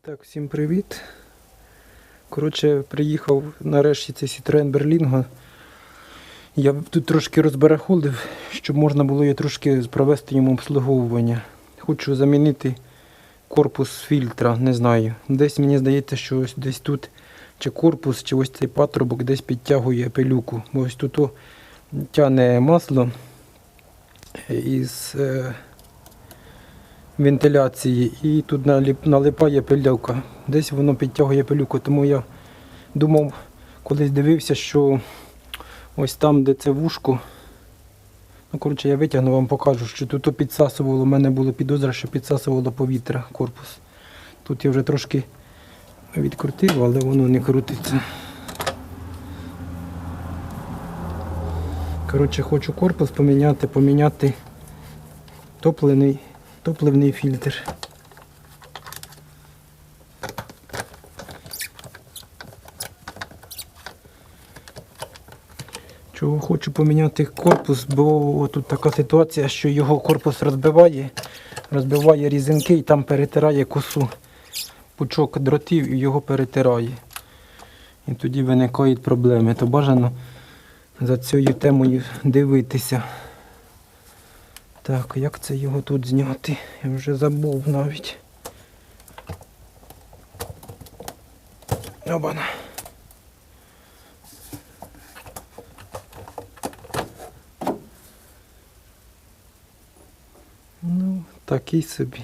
Так, всім привіт. Коротше, приїхав нарешті цей Citroen Berlingo. Я тут трошки розбарахолив, щоб можна було я трошки провести йому обслуговування. Хочу замінити корпус фільтра, не знаю. Десь мені здається, що ось десь тут чи корпус, чи ось цей патрубок десь підтягує пилюку. Бо ось тут тяне масло із е, вентиляції і тут налипає пилюка. Десь воно підтягує пилюку, тому я думав, колись дивився, що ось там, де це вушко. Ну, коротше, я витягну, вам покажу, що тут підсасувало, у мене було підозра, що підсасувало повітря корпус. Тут я вже трошки відкрутив, але воно не крутиться. Коротше, хочу корпус поміняти, поміняти топливний, топливний фільтр. Чого хочу поміняти корпус, бо тут така ситуація, що його корпус розбиває, розбиває різинки і там перетирає косу. Пучок дротів і його перетирає. І тоді виникають проблеми. То бажано за цією темою дивитися. Так, як це його тут зняти? Я вже забув навіть. Обана. Ну, такий собі.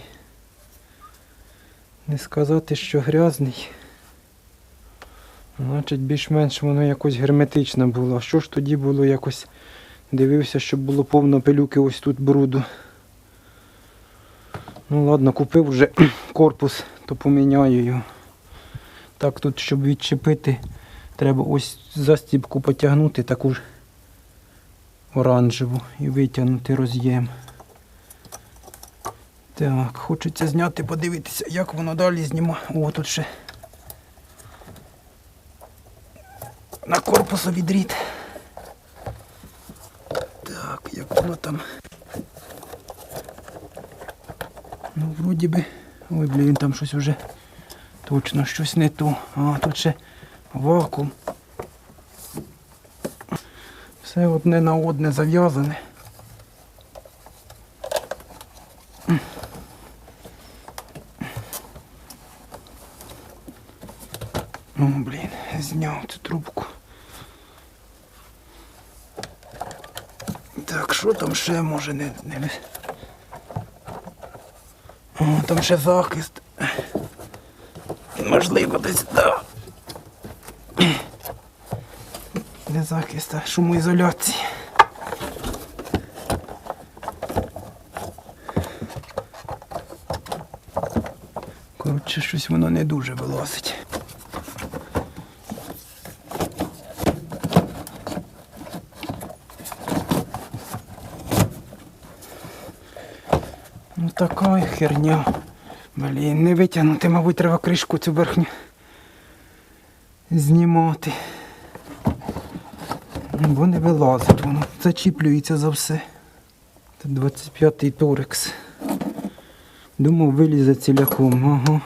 Не сказати, що грязний. Значить, більш-менш воно якось герметичне було. Що ж тоді було якось дивився, щоб було повно пилюки ось тут бруду. Ну ладно, купив вже корпус, то поміняю його. Так тут, щоб відчепити, треба ось застібку потягнути, таку ж оранжеву і витягнути роз'єм. Так, хочеться зняти, подивитися, як воно далі знімає. О, тут ще на корпусові дріт. Так, як воно там. Ну, вроді би. Ой, блін, там щось вже точно щось не то. А, тут ще вакуум. Все одне на одне зав'язане. О, блін, зняв цю трубку. Так, що там ще може не. не... О, там ще захист. Можливо, десь да. Де захист, а шумоізоляції. Коротше, щось воно не дуже вилазить. Така херня. Блін, не витягнути, мабуть, треба кришку цю верхню знімати. Бо не вилазить воно. Зачіплюється за все. Це 25-й торекс. Думав, вилізе ціляком. Ага.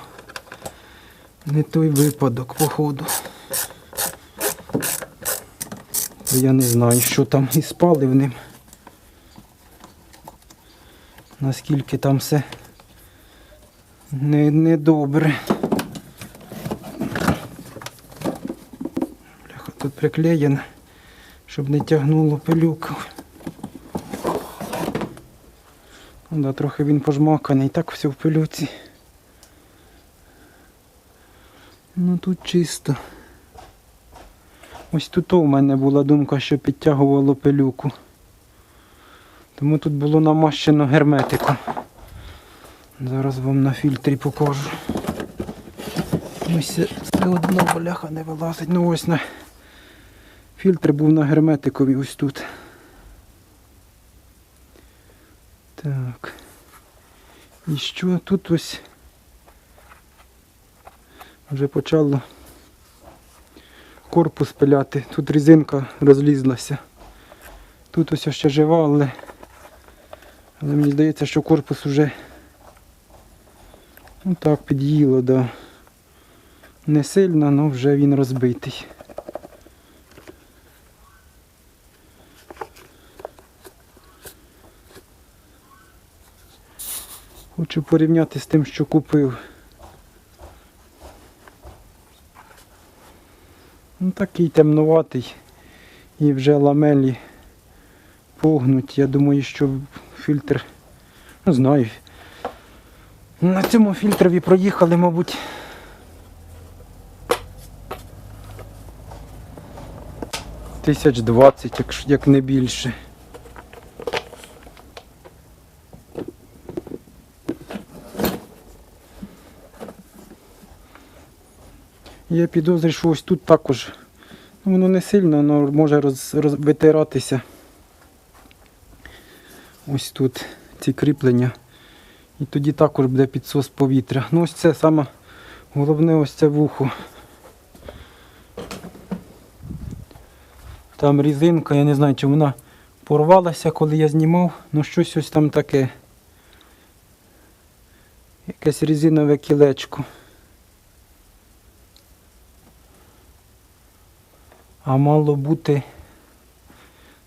Не той випадок, походу. Я не знаю, що там із паливним. Наскільки там все не, не. Бляха, тут приклеєно, щоб не тягнуло пилюку. Ну да, трохи він пожмаканий, так все в пилюці. Ну тут чисто. Ось тут у мене була думка, що підтягувало пилюку. Тому тут було намащено герметиком. Зараз вам на фільтрі покажу. Ось все все одно бляха не вилазить. Ну ось на фільтр був на герметикові ось тут. Так. І що тут ось вже почало корпус пиляти. Тут резинка розлізлася. Тут ось ще жива, але, але мені здається, що корпус вже ну так під'їло, да. Не сильно, але вже він розбитий. Хочу порівняти з тим, що купив. Ну, такий темнуватий і вже ламелі погнуть. Я думаю, що фільтр, ну знаю. На цьому фільтрові проїхали, мабуть. Тисяч двадцять, як не більше. Я підозрюю, що ось тут також ну, воно не сильно, воно може роз, роз, витиратися. Ось тут ці кріплення. І тоді також буде підсос повітря. Ну ось це саме головне ось це вухо. Там різинка, я не знаю, чи вона порвалася, коли я знімав, ну щось ось там таке. Якесь різинове кілечко. А мало бути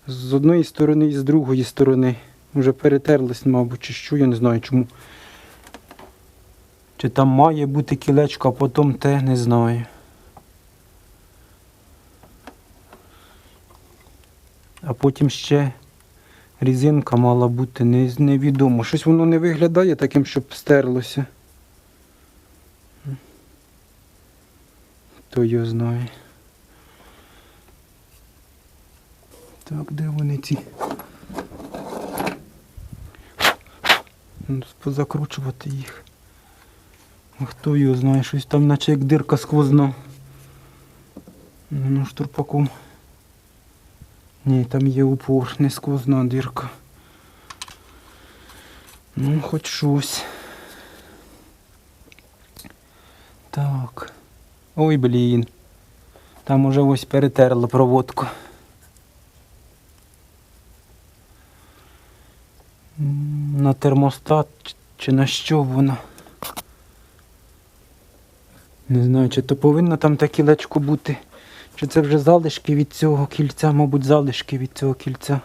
з одної сторони і з другої сторони. Вже перетерлось, мабуть, чи що, я не знаю чому. Чи там має бути кілечко, а потім те, не знаю. А потім ще різинка мала бути не, невідомо. Щось воно не виглядає таким, щоб стерлося. То його знає. Так, де вони ці? Позакручувати їх. А хто його знає, щось там наче як дирка сквозна. Ну, штурпаком. Ні, там є упор, не сквозна дирка. Ну, хоч щось. Так. Ой, блін. Там уже ось перетерла проводку. На термостат чи на що вона? Не знаю, чи то повинно там таке кілечко бути. Чи це вже залишки від цього кільця, мабуть, залишки від цього кільця.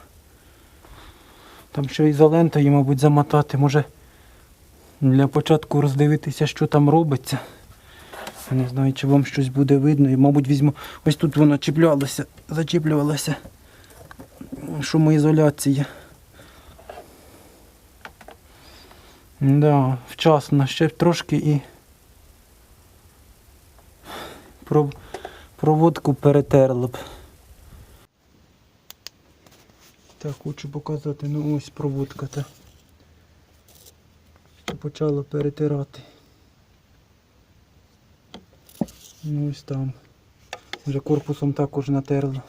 Там ще ізолентою, мабуть, замотати. Може для початку роздивитися, що там робиться. Не знаю, чи вам щось буде видно. І, мабуть, візьму. Ось тут воно чіплялося, зачіплювалося. Шумоізоляція. Да, вчасно, ще трошки і проводку перетерли б. Так, хочу показати, ну ось проводка та. Почала перетирати. Ну ось там. Вже корпусом також натерла.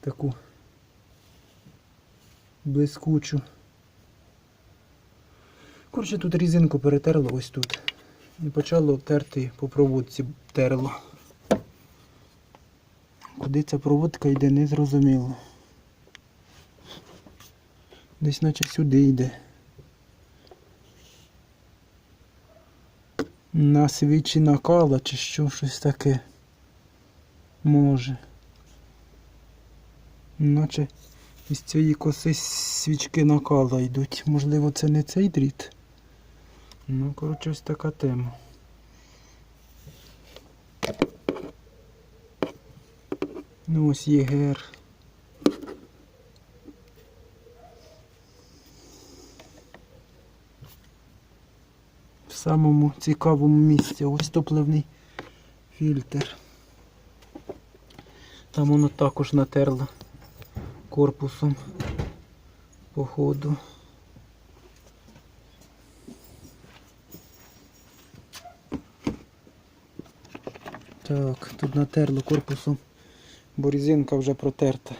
Таку блискучу. Коротше, тут різинку перетерло ось тут. І почало терти по проводці терло. Куди ця проводка йде, не зрозуміло. Десь наче сюди йде. На свічі накала чи що, щось таке. Може. Наче із цієї коси свічки накала йдуть. Можливо, це не цей дріт. Ну, коротше, ось така тема. Ну ось ЄГР. В самому цікавому місці ось топливний фільтр. Там воно також натерло корпусом по ходу. Так, тут натерло корпусом, бо резинка вже протерта.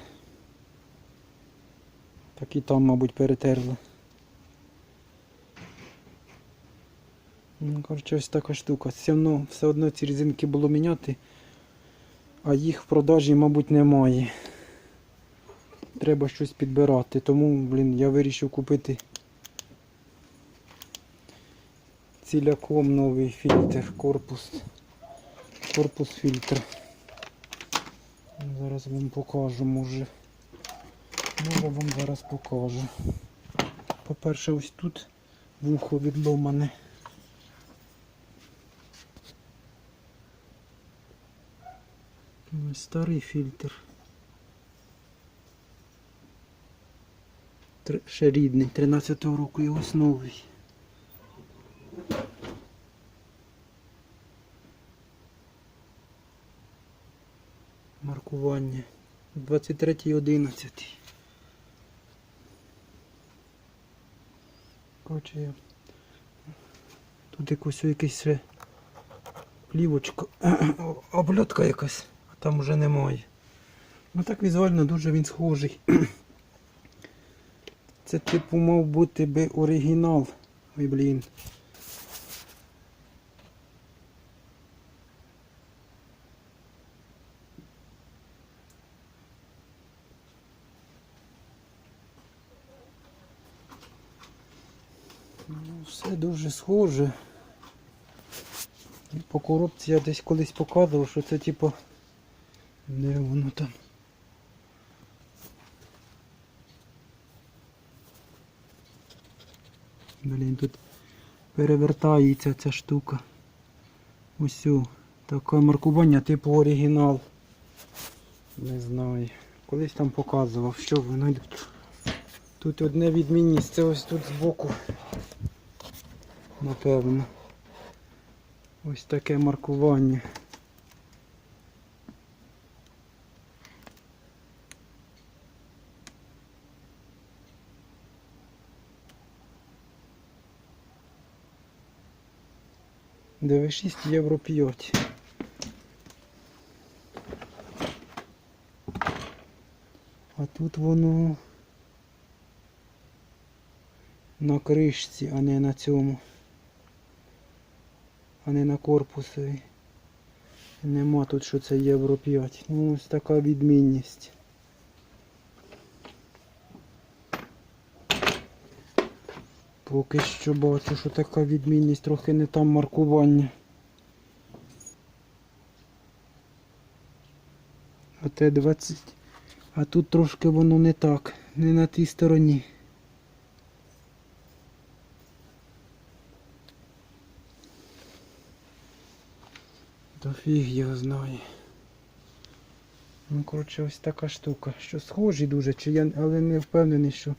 Так і там, мабуть, перетерли. Ну, коротше, ось така штука. Все одно, все одно ці резинки було міняти, а їх в продажі, мабуть, немає. Треба щось підбирати. Тому, блін, я вирішив купити ціляком новий фільтр, корпус. Корпус фільтра. Зараз вам покажу, може. Може вам зараз покажу. По-перше, ось тут вухо відломане. Ось Старий фільтр. Ще рідний, 13-го року і ось новий. Маркування 23.11. Коротше, тут якось якийсь ще плівочка, обльотка якась, а там вже немає. Ну так візуально дуже він схожий. Це типу мав бути би оригінал. Ой, блін. Ну, все дуже схоже. По коробці я десь колись показував, що це типу. Де воно там? Блін, тут перевертається ця штука. Ось таке маркування типу оригінал. Не знаю. Колись там показував, що воно. Тут одне відмінність, це ось тут збоку. Напевно. Ось таке маркування. ДВ6 євро 5. А тут воно на кришці, а не на цьому. А не на корпусові. Нема тут, що це євро 5. Ну ось така відмінність. Поки що бачу, що така відмінність, трохи не там маркування. А Т-20. А тут трошки воно не так, не на тій стороні. Та фіг його знає. Ну, коротше, ось така штука. Що схожі дуже, чи я, але не впевнений, що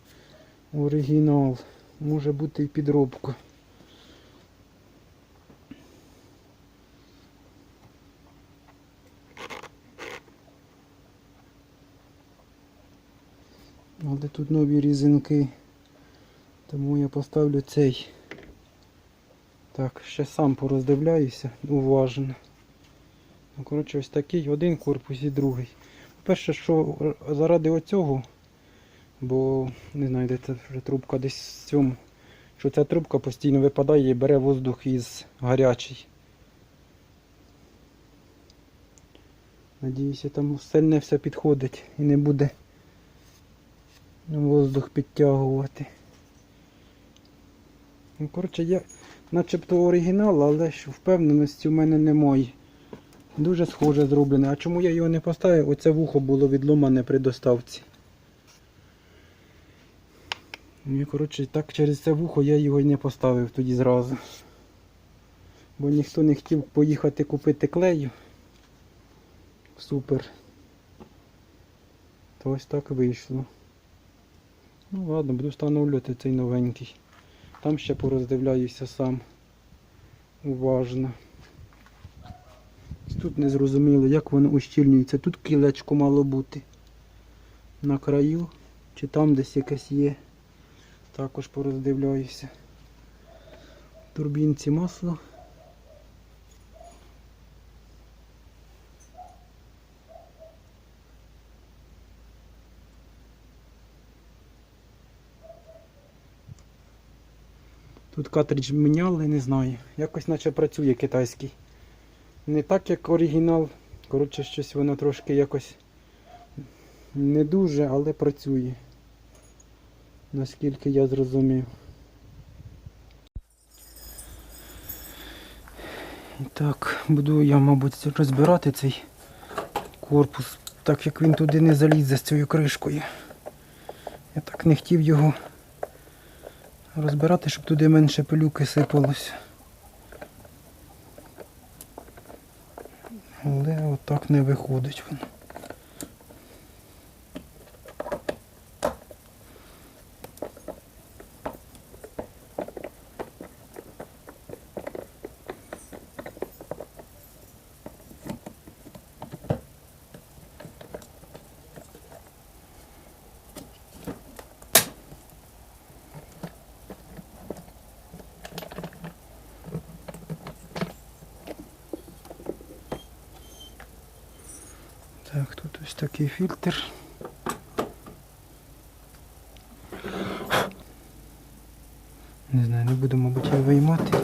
оригінал. Може бути і підробка. Але тут нові різинки. Тому я поставлю цей. Так, ще сам пороздивляюся уважно. Ну, коротше, ось такий один корпус і другий. Перше, що заради оцього, бо не знаю, де це вже трубка десь в цьому, що ця трубка постійно випадає і бере воздух із гарячий. Надіюся, там остальне все підходить і не буде воздух підтягувати. Ну, коротше, я начебто оригінал, але ж впевненості в мене немає. Дуже схоже зроблене. А чому я його не поставив? Оце вухо було відломане при доставці. Ну і коротше, так через це вухо я його й не поставив тоді зразу. Бо ніхто не хотів поїхати купити клею. Супер. То ось так вийшло. Ну ладно, буду встановлювати цей новенький. Там ще пороздивляюся сам. Уважно. Тут не зрозуміло, як воно ущільнюється. Тут кілечко мало бути. На краю. Чи там десь якесь є. Також пороздивляюся. Турбінці масло. Тут картридж міняли, не знаю. Якось наче працює китайський. Не так як оригінал. Коротше, щось воно трошки якось не дуже, але працює. Наскільки я зрозумів. І так, буду я, мабуть, розбирати цей корпус, так як він туди не залізе з цією кришкою. Я так не хотів його розбирати, щоб туди менше пилюки сипалося. Отак не виходить воно. Так, тут ось такий фільтр. Не знаю, не буду, мабуть, його виймати.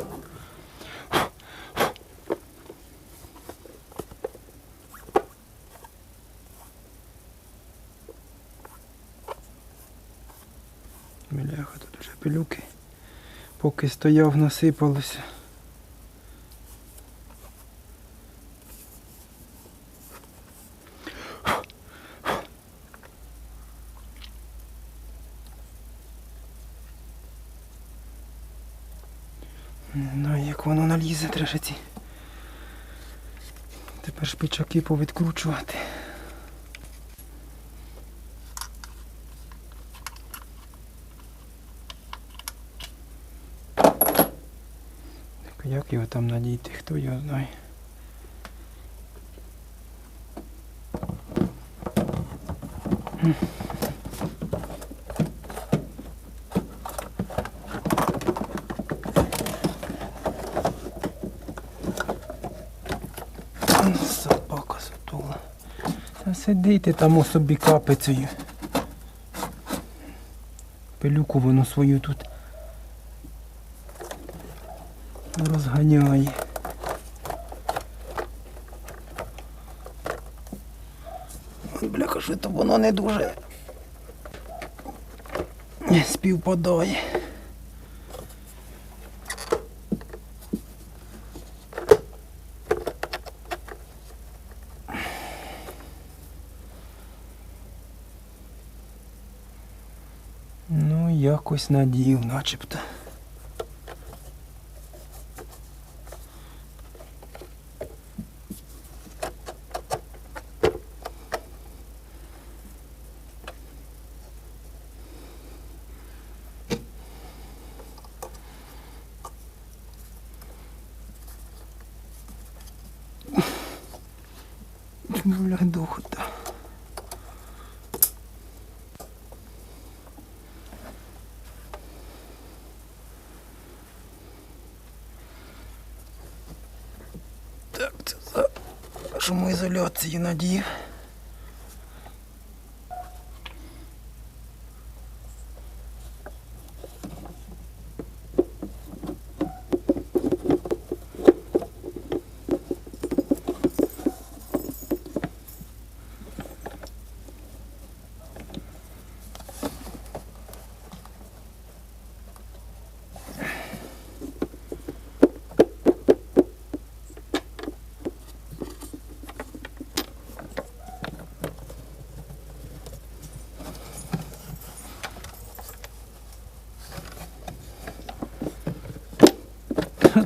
Бляха, тут вже пилюки. Поки стояв, насипалося. Не знаю, як воно налізе, треба ще ці. Тепер шпичаки повідкручувати. Так, як його там надійти, хто його знає. Собака сутула. Та сидите там собі капицею. Пилюку воно свою тут розганяє. Бляха, що то воно не дуже співпадає. Ну, якось надів, начебто. Бля, духота. Так, це за шумоізоляції надію.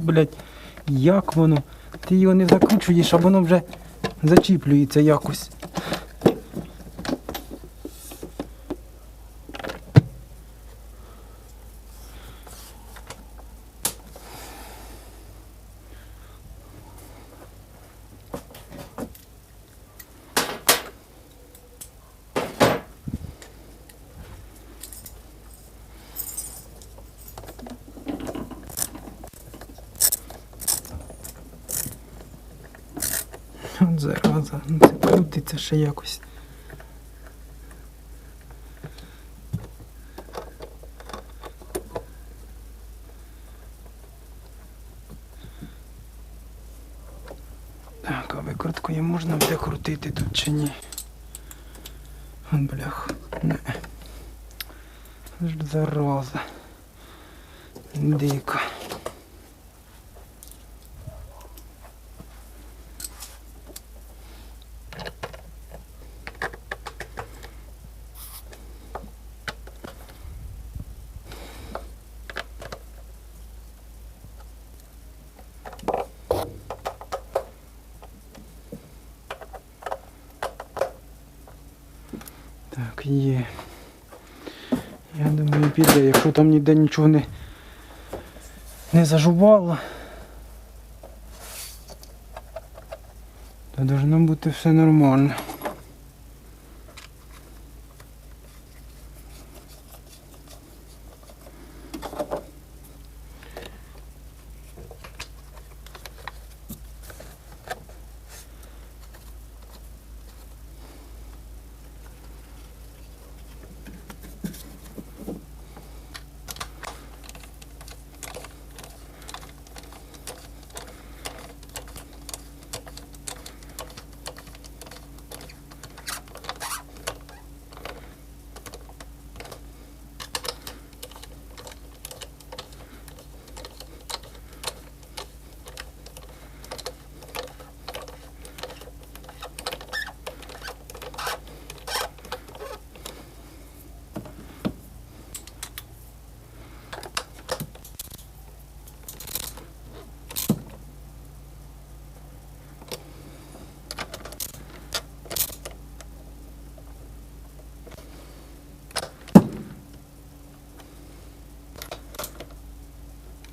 Блять, як воно? Ти його не закручуєш, а воно вже зачіплюється якось. От зараза, ну це крутиться ще якось. Так, а викруткою можна буде крутити тут чи ні? От блях. Не. Зараза. Дико. Так, є. Я думаю, піде, якщо там ніде нічого не, не зажувало, то должно бути все нормально.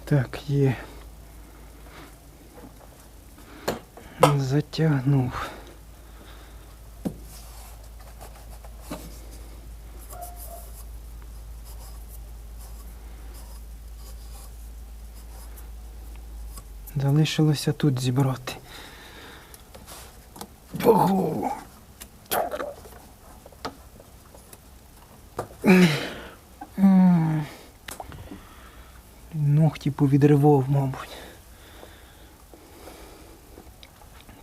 Так, є. Затягнув. Залишилося тут зібрати. Ого! Повідривав, мабуть.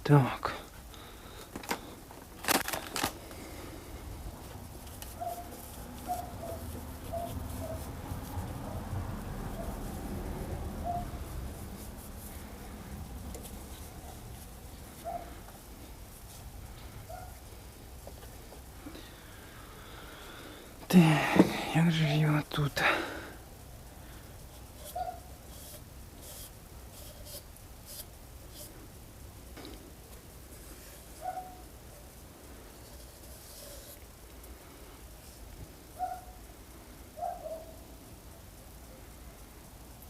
Так. Так, як же ж його тут?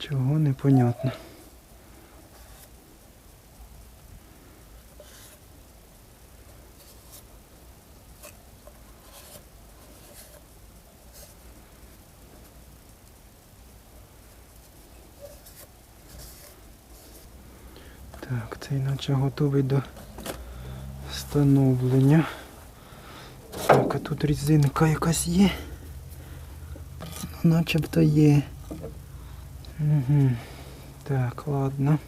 Чого непонятно. Так, це іначе готовий до встановлення. Так, а тут різинка якась є. Ну, начебто є. Так, ладно.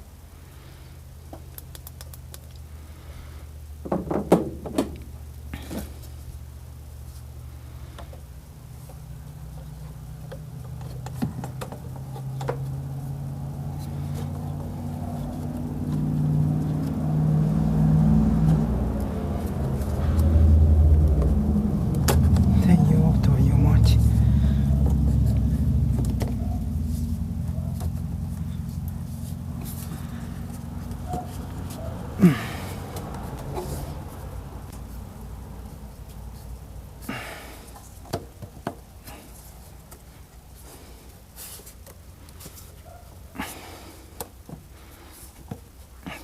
Та ёб твою мать.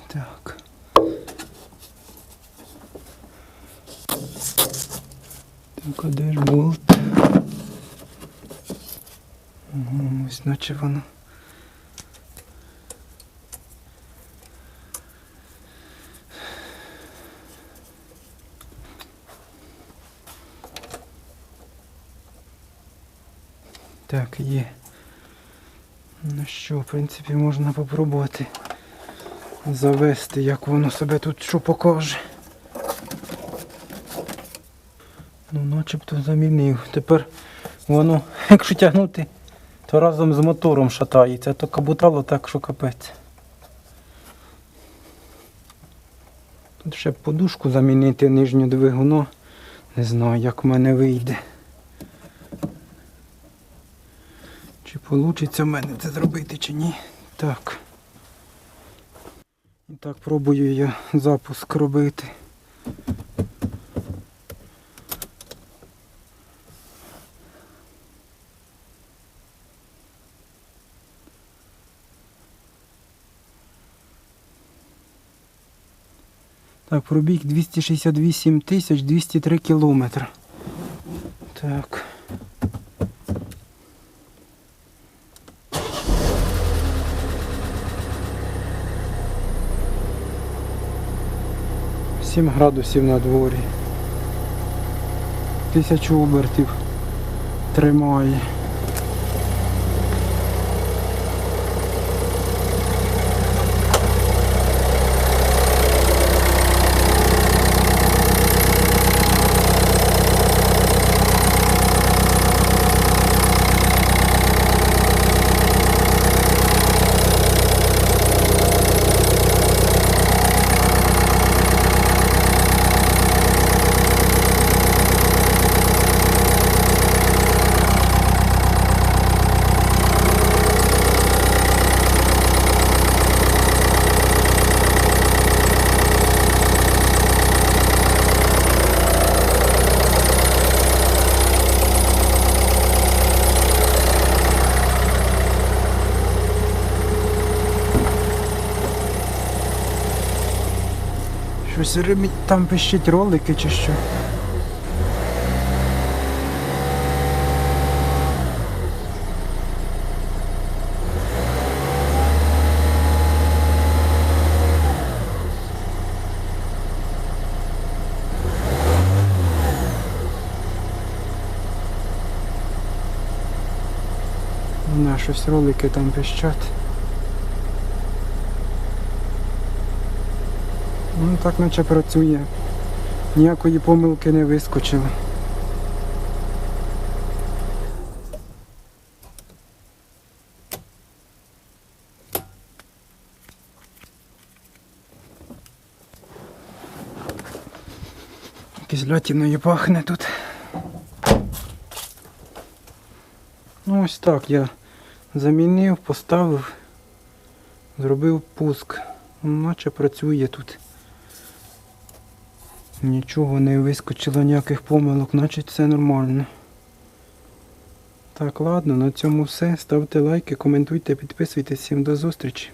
Так. Так, а де ж болт? Ага, наче воно. Так, є. Ну що, в принципі, можна попробувати завести, як воно себе тут що покаже. Ну, начебто замінив. Тепер воно, якщо тягнути, то разом з мотором шатається, то кабутало так, що капець. Тут ще подушку замінити нижню двигуно. Не знаю, як в мене вийде. Чи вийде в мене це зробити, чи ні. Так. І так пробую я запуск робити. Так, пробіг 268 тисяч 203 кілометри. Так. Сім градусів на дворі. Тисячу обертів тримає. Щось ремі- там пищить ролики чи що. На щось ролики там пищать. Ну так наче працює. Ніякої помилки не вискочило. Кислятиною пахне тут. Ну ось так я замінив, поставив, зробив пуск. Наче працює тут. Нічого не вискочило, ніяких помилок, значить все нормально. Так, ладно, на цьому все. Ставте лайки, коментуйте, підписуйтесь. Всім до зустрічі.